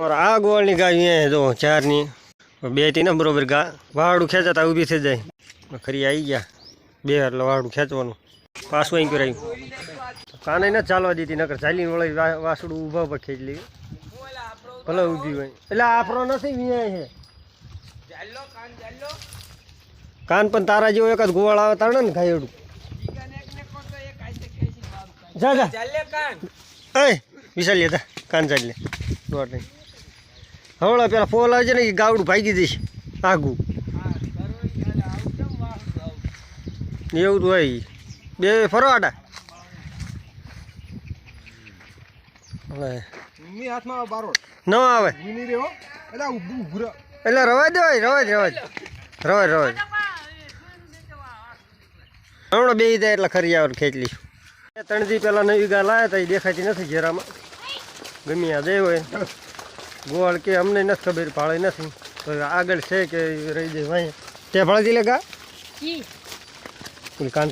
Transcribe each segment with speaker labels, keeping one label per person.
Speaker 1: और આ ગોળની ગાય અહીંયા જો ચારની બેથી ને બરોબર ગા વાડું ખેંચાતા ઊભી થઈ જાય ખરી આવી ગયા બે એટલે વાડું ખેંચવાનું પાછું અહીં કરાયું કાને ન ચાલવા દીધી નકર ચાલીને વળી વાસડું ઊભા પર ખેંચી લેવી ભલે ઊભી હોય એટલે આપણો નથી વિયાય છે કાન પણ તારા જેવો એક જ ગોવાળ આવે તાણે ને ગાયડું. જા જા. એ વિશાલ લેતા કાન ચાલી લે. દોડ નહીં હવળા પેલા ફોલ છે ને એ ગાવડું ભાગી દઈશ આગું. એવું તો હોય બે ફરવાડા. ન આવે.
Speaker 2: એટલે ઉભું ઉભું રહો.
Speaker 1: એટલે રવા દેવાય રવા જ રવા જ રવા જ રવા જ હમણાં બે જાય એટલે ખરી આવે ખેંચલી ત્રણ દી પહેલાં નવી ગા લાયા હતા એ દેખાતી નથી ઘેરામાં ગમી આ દે હોય. ગોળ કે અમને નથી ખબર ભાળે નથી. તો આગળ છે કે રહી જાય વાંહે. તે ભાળતી લે ગા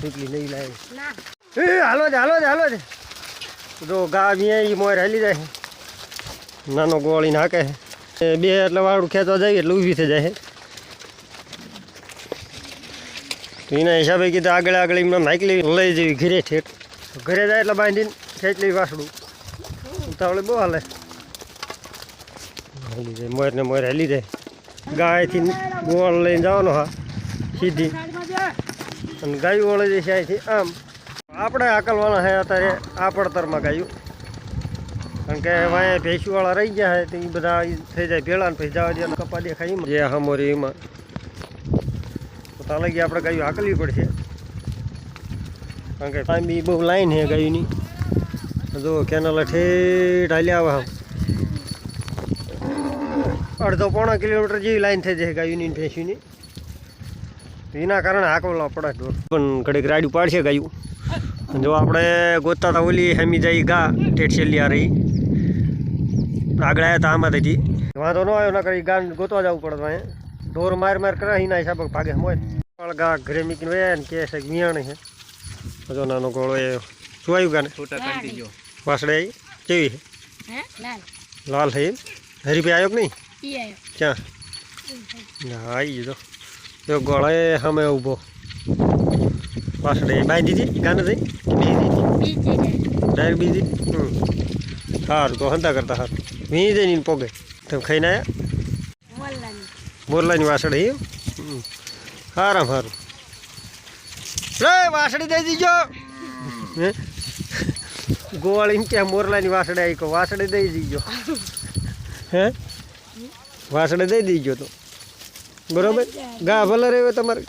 Speaker 1: પીપલી નહીં લાવી એ હાલો જ હાલો જ હાલો જ. જો ગા બી એ મોર હાલી જાય. નાનો ગોળી નાખે. છે બે એટલે વાળું ખેંચવા જાય એટલે ઊભી થઈ જાય. તો એના હિસાબે કીધું આગળ આગળ એમને નાખી લઈ જવી ઘરે ઠેઠ. ઘરે જાય એટલે બાંધીને ખેંચ લેવી વાસડું. ઉતાવળે બહુ હાલે. હાલી જાય, મોર ને મોર હાલી જાય. ગાયથી ગોળ લઈને જવાનો હા, સીધી. અને ગાયું વળે જશે અહીંથી, આમ. આપણે આકલવાના છે અત્યારે આ પડતરમાં ગાયું. કારણ કે વાંય ભેંસુવાળા રહી ગયા છે, તો એ બધા થઈ જાય ભેળા ને પછી જવા દે કપા દેખાય એમાં. જે હમોરી એમાં. તો લાગી લગી આપણે ગાયું હાકલવી પડશે. કારણ કે ટાઈમ બહુ લાઈન છે ગાયુંની. જો કેનલ ઠેઠ હાલ્યા આવે. અડધો પોણા કિલોમીટર જેવી લાઈન થઈ જાય ગાયુંની ને ભેંસુની એના કારણે હાકવલા પડે. ઢોર પણ ઘડીક રાડ્યું પાડશે ગાયું. જો આપણે ગોતતા હતા ઓલી હેમી જાય ગા ટેટ છેલ્લી આ રહી આગળ આવ્યા હતા આમાં તેથી વાંધો ન આવ્યો ન કરી ગા ગોતવા જવું પડે અહીંયા. ઢોર માર માર કરે એના હિસાબે ભાગે મોય ગા ઘરે મીકીને વયા ને કે છે મિયાણ છે. જો નાનો ગોળો એ શું આવ્યું ગાને? વાસડે આવી? કેવી છે? લાલ. થઈ હરીભાઈ આવ્યો કે નહીં? ક્યાં? ના આવી તો. તો ગળે સામે ઊભો. પાછળ એ બાંધી દીધી ગાને થઈ બીજી ડાયરેક્ટ બીજી હમ. સારું તો હંતા કરતા સારું વી જઈને ઈને પોગે. તમે ખાઈને આવ્યા
Speaker 3: મોલ્લાની
Speaker 1: બોરલાની વાસળી એમ. સારામ સારું રે વાસળી દઈ દીજો. હે? ગોળ એમ કે મોરલાની વાસળી આવી કહો? વાસળી દઈ દીજો. હે? વાસળી દઈ દીજો તો. બરોબર? ગા ભલે રહ્યો તમારે.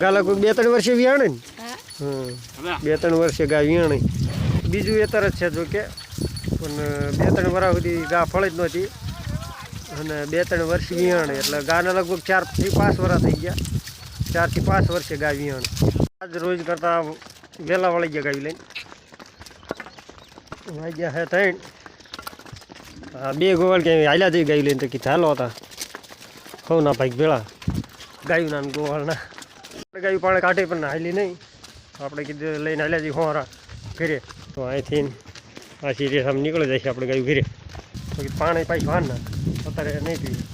Speaker 1: ગા કોઈ બે ત્રણ વર્ષે વિયાણે ને?
Speaker 3: હા.
Speaker 1: બે ત્રણ વર્ષે ગા વિયાણે બીજું એતર જ છે જો કે. પણ બે ત્રણ વર્ષ સુધી ગા ફળે જ નહોતી. અને બે ત્રણ વર્ષ વિયાણે એટલે ગાને લગભગ ચારથી પાંચ વર્ષ થઈ ગયા. ચારથી પાંચ વર્ષે ગા વિયાણે આજ રોજ કરતાં વહેલા વળી ગયા ગાયું લઈને. વાગ્યા હે ત્રણ. હા, બે ગોવાળ ક્યાંય હાલ્યા જઈ ગાયું લઈને તો કીધું, હાલો હતા ખવ ના ભાઈ, ભેળા. ગાયું ના ગોવાળના આપણે ગાયું પાણી કાઢે પણ હાલી નહીં. આપણે કીધું, લઈને હાલ્યા જઈએ હોરા ઘરે. તો અહીંથી આ સિરિયસ આમ નીકળી જાય છે આપણે ગાયું ઘરે. પછી પાણી પાછી વાન ના. અત્યારે નહીં પીવું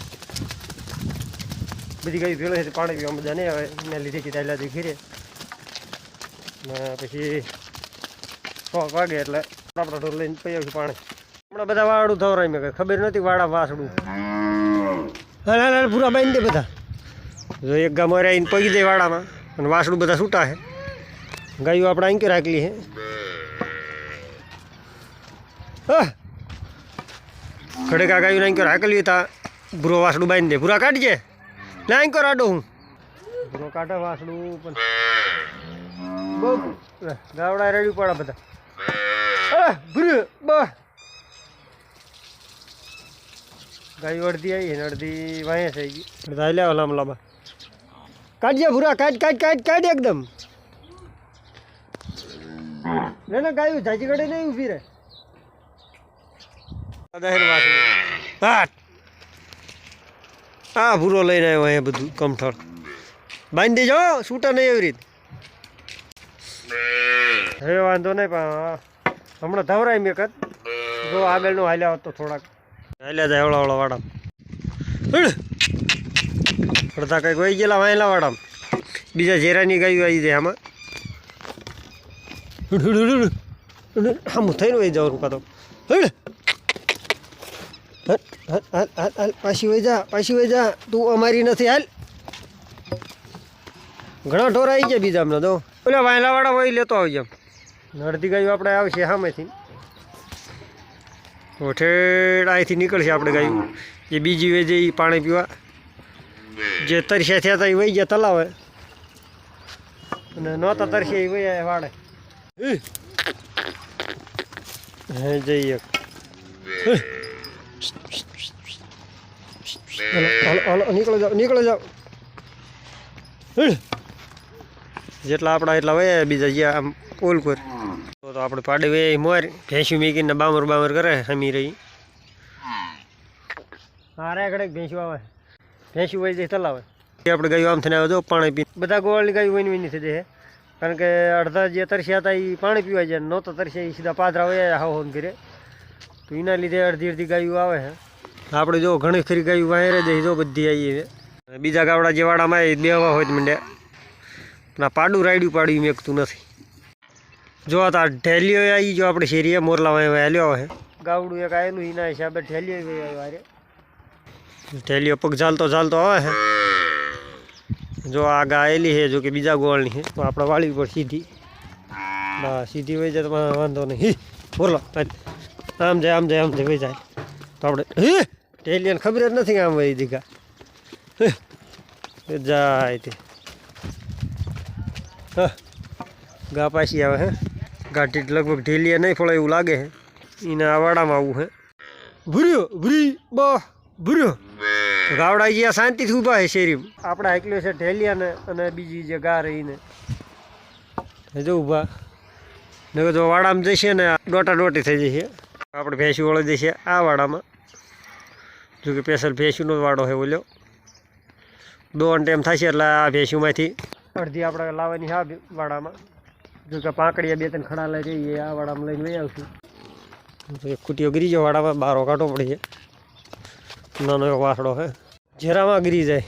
Speaker 1: બધી ગાયું ભેળો છે, પાણી પીવા મજા નહીં આવે. એના લીધે કીધું હાલ્યા જઈએ ઘરે. પછી છ વાગે એટલે આપણા ઢોર લઈને પી આવ્યું પાણી. હમણાં બધા વાળું ધવરાય મેં ખબર નથી વાળા વાસડું. હાલ હાલ પૂરા બાંધી દે બધા. જો એક ગામ આવીને પગી દે વાડામાં અને વાસડું બધા છૂટા છે ગાયું આપણે અહીં કે રાખલી હે. હા. ખડેકા ગાયું અહીં કે રાખલી હતા ભૂરો વાસડું બાંધી દે. ભૂરા કાઢજે. ના અહીં રાડો હું. ભૂરો કાઢે વાસડું પણ બહુ. ગાવડા રેડી પાડા બધા. ભૂરું બસ. ગાય અડધી આવી ને અડધી વાંહે થઈ ગઈ. બધા લ્યા લાંબ લાંબા કાઢજે ભૂરા, કાઢ કાઢ કાઢ કાઢ એકદમ. ના ના, ગાયું જાજી કડે નહીં ઊભી રહે. હા. ભૂરો લઈને આવ્યો અહીંયા બધું કમઠળ. બાંધી દેજો છૂટા નહીં એવી રીત. હવે વાંધો નહીં, પણ હમણાં ધવરાય મેં કદ. જો આગળનો હાલ્યા હોત તો થોડાક. હાલ્યા જાય હવળા હવળા વાડામ. અડધા કંઈક વહી ગયેલા વાયેલા વાડામ. બીજા ઝેરાની ગાયું આવી જાય આમાં. આમ થઈને વહી જવાનું કાં તો. પાછી વહી જા, પાછી વહી જા. તું અમારી નથી, હાલ. ઘણા ઢોર આવી ગયા બીજા અમને તો ઓલા વાયલાવાળા વહી લેતો આવજે અડધી ગાયું આપણે આવશે સામેથી. ઠેડ અહીંથી નીકળશે આપણે ગાયું. જે બીજી વેજે એ પાણી પીવા જે તરસ્યા થયા હતા એ વહી ગયા તલાવે અને નહોતા તરસ્યા એ વહી વાડે. હે જઈએ નીકળો જાઓ નીકળો જાઓ. જેટલા આપણા એટલા વયા બીજા જ્યાં આમ ઓલ કર તો આપણે પાડી વે મોર ભેંસું મેકીને બામર બામર કરે હમી રહી. હારે કડે ભેંસું આવે ભેંસું હોય જાય તલાવે આપણે ગાયું આમ થઈને આવે જો પાણી પી બધા ગોવાળની ગાયું વહીને વહીને થઈ જાય. કારણ કે અડધા જે તરસ્યા હતા એ પાણી પીવા જાય નહોતો તરસ્યા એ સીધા પાદરા હોય હાવ હોમ ઘરે. તો એના લીધે અડધી અડધી ગાયું આવે છે. આપણે જો ઘણી ખરી ગાયું વાયરે જાય જો બધી આવી. છે બીજા ગાવડા જે વાડામાં આવી બેવા હોય મંડ્યા ના પાડું રાયડું પાડ્યું મેકતું નથી. જો આ ઢેલીઓ આવી જો આપણે શેરીએ મોરલા વાય હાલ્યો હે ગાવડું એક આવેલું એના હિસાબે ઢેલીઓ વારે ઢેલીઓ પગ ચાલતો ચાલતો આવે છે. જો આ ગાયેલી છે જો કે બીજા ગોળની છે. તો આપણે વાળી ઉપર સીધી. હા સીધી વહી જાય તો વાંધો નહીં. બોલો આમ જાય આમ જાય આમ જાય વહી જાય. તો આપણે હે ઢેલીઓને ખબર જ નથી આમ વહી દીધા. જાય તે. હા ગા પાછી આવે હે. ગાંઠી લગભગ ઢીલીએ નહીં ફળે એવું લાગે છે. એને વાડામાં આવવું છે. ભૂર્યો, ભૂરી, બા, ભૂર્યો. ગાવડા જ્યાં શાંતિથી ઊભા છે શેરી આપણા એકલો છે ઢેલિયાને અને બીજી જે ગા રહીને જો ઊભા. ને જો વાડામાં જશે ને ડોટા ડોટી થઈ જશે. આપણે ભેંસી વળી જશે આ વાડામાં. જો કે સ્પેશિયલ ભેંસુનો જ વાડો છે ઓલ્યો દોન ટાઈમ થશે એટલે આ ભેંસીમાંથી અડધી આપણે લાવવાની હા વાડામાં. જો કે પાંકડીયા બે ત્રણ ખડા લઈ જઈએ આ વાડામાં લઈને લઈ આવશું. તો એક ખૂટીઓ ગીરી જાય વાડામાં બારો કાઢવો પડે છે. નાનો એવો વાસડો હે ઝેરામાં ગીરી જાય.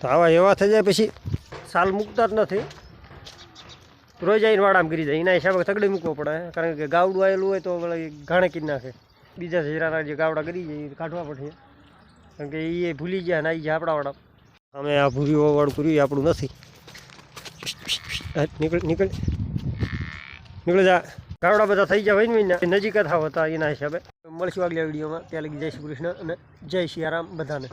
Speaker 1: તો આવા એવા થઈ જાય, પછી સાલ મૂકતા જ નથી. રોજ આવીને વાડામાં ગીરી જાય. એના હિસાબે તગડી મૂકવો પડે, કારણ કે ગાવડું આવેલું હોય તો વળી ઘાણે કીધી નાખે. બીજા ઝેરાના જે ગાવડા ગરી જાય, એ કાઢવા પડશે કારણ કે એ ભૂલી ગયા ને આવી જાય આપણા વાડા અમે આ ભૂરીઓ વાળું કર્યું આપણું નથી. નીકળ નીકળ. નીકળી જા. ગાવડા બધા થઈ ગયા હોય ને નજીક જ થાવ હતા એના હિસાબે. મળશું આગલા વિડીયોમાં. ત્યાં લગી જય શ્રી કૃષ્ણ અને જય આરામ બધાને.